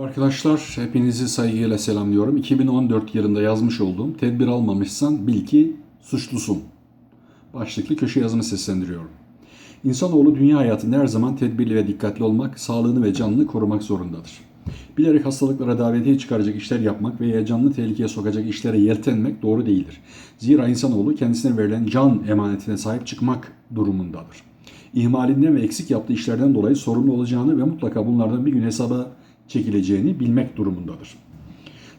Arkadaşlar hepinizi saygıyla selamlıyorum. 2014 yılında yazmış olduğum Tedbir almamışsan bil ki suçlusun. Başlıklı köşe yazımı seslendiriyorum. İnsanoğlu dünya hayatında her zaman tedbirli ve dikkatli olmak, sağlığını ve canını korumak zorundadır. Bilerek hastalıklara davetiye çıkaracak işler yapmak veya canını tehlikeye sokacak işlere yeltenmek doğru değildir. Zira insanoğlu kendisine verilen can emanetine sahip çıkmak durumundadır. İhmalinden ve eksik yaptığı işlerden dolayı sorumlu olacağını ve mutlaka bunlardan bir gün hesaba çekileceğini bilmek durumundadır.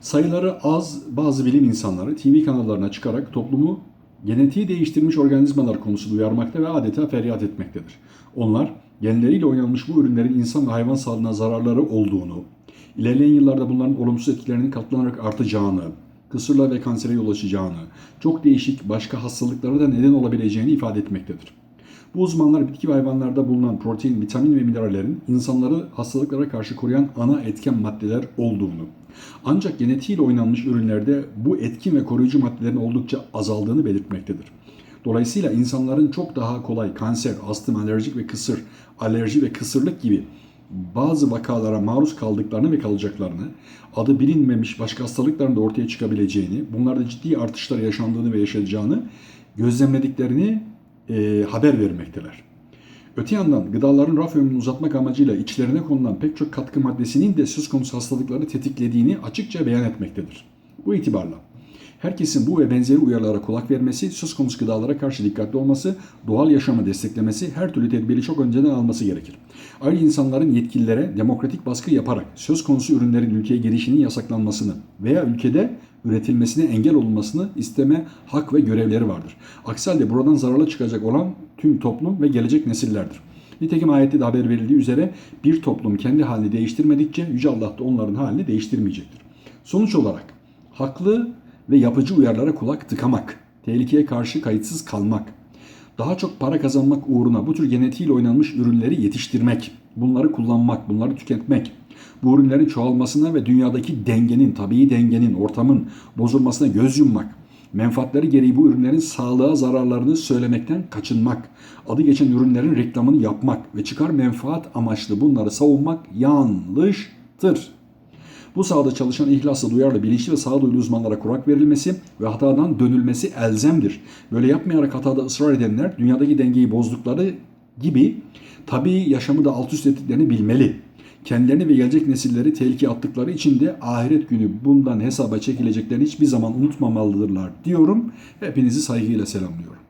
Sayıları az bazı bilim insanları TV kanallarına çıkarak toplumu genetiği değiştirmiş organizmalar konusunda uyarmakta ve adeta feryat etmektedir. Onlar genleriyle oynanmış bu ürünlerin insan ve hayvan sağlığına zararları olduğunu, ilerleyen yıllarda bunların olumsuz etkilerinin katlanarak artacağını, kısırla ve kansere yol açacağını, çok değişik başka hastalıklara da neden olabileceğini ifade etmektedir. Bu uzmanlar bitki ve hayvanlarda bulunan protein, vitamin ve minerallerin insanları hastalıklara karşı koruyan ana etken maddeler olduğunu, ancak genetiğiyle oynanmış ürünlerde bu etkin ve koruyucu maddelerin oldukça azaldığını belirtmektedir. Dolayısıyla insanların çok daha kolay kanser, astım, alerjik ve kısır, alerji ve kısırlık gibi bazı vakalara maruz kaldıklarını ve kalacaklarını, adı bilinmemiş başka hastalıkların da ortaya çıkabileceğini, bunlarda ciddi artışlar yaşandığını ve yaşayacağını gözlemlediklerini e, haber vermekteler. Öte yandan gıdaların raf ömrünü uzatmak amacıyla içlerine konulan pek çok katkı maddesinin de söz konusu hastalıkları tetiklediğini açıkça beyan etmektedir. Bu itibarla herkesin bu ve benzeri uyarılara kulak vermesi, söz konusu gıdalara karşı dikkatli olması, doğal yaşamı desteklemesi, her türlü tedbiri çok önceden alması gerekir. Ayrıca insanların yetkililere demokratik baskı yaparak söz konusu ürünlerin ülkeye girişinin yasaklanmasını veya ülkede üretilmesine engel olunmasını isteme hak ve görevleri vardır. Aksi halde buradan zararlı çıkacak olan tüm toplum ve gelecek nesillerdir. Nitekim ayette de haber verildiği üzere bir toplum kendi halini değiştirmedikçe Yüce Allah da onların halini değiştirmeyecektir. Sonuç olarak haklı ve yapıcı uyarılara kulak tıkamak, tehlikeye karşı kayıtsız kalmak, daha çok para kazanmak uğruna bu tür genetiğiyle oynanmış ürünleri yetiştirmek, bunları kullanmak, bunları tüketmek, bu ürünlerin çoğalmasına ve dünyadaki dengenin, tabii dengenin, ortamın bozulmasına göz yummak, menfaatleri gereği bu ürünlerin sağlığa zararlarını söylemekten kaçınmak, adı geçen ürünlerin reklamını yapmak ve çıkar menfaat amaçlı bunları savunmak yanlıştır. Bu sahada çalışan ihlaslı, duyarlı, bilinçli ve sağduyulu uzmanlara kurak verilmesi ve hatadan dönülmesi elzemdir. Böyle yapmayarak hatada ısrar edenler dünyadaki dengeyi bozdukları gibi tabii yaşamı da alt üst ettiklerini bilmeli. Kendilerini ve gelecek nesilleri tehlikeye attıkları için de ahiret günü bundan hesaba çekileceklerini hiçbir zaman unutmamalıdırlar diyorum. Hepinizi saygıyla selamlıyorum.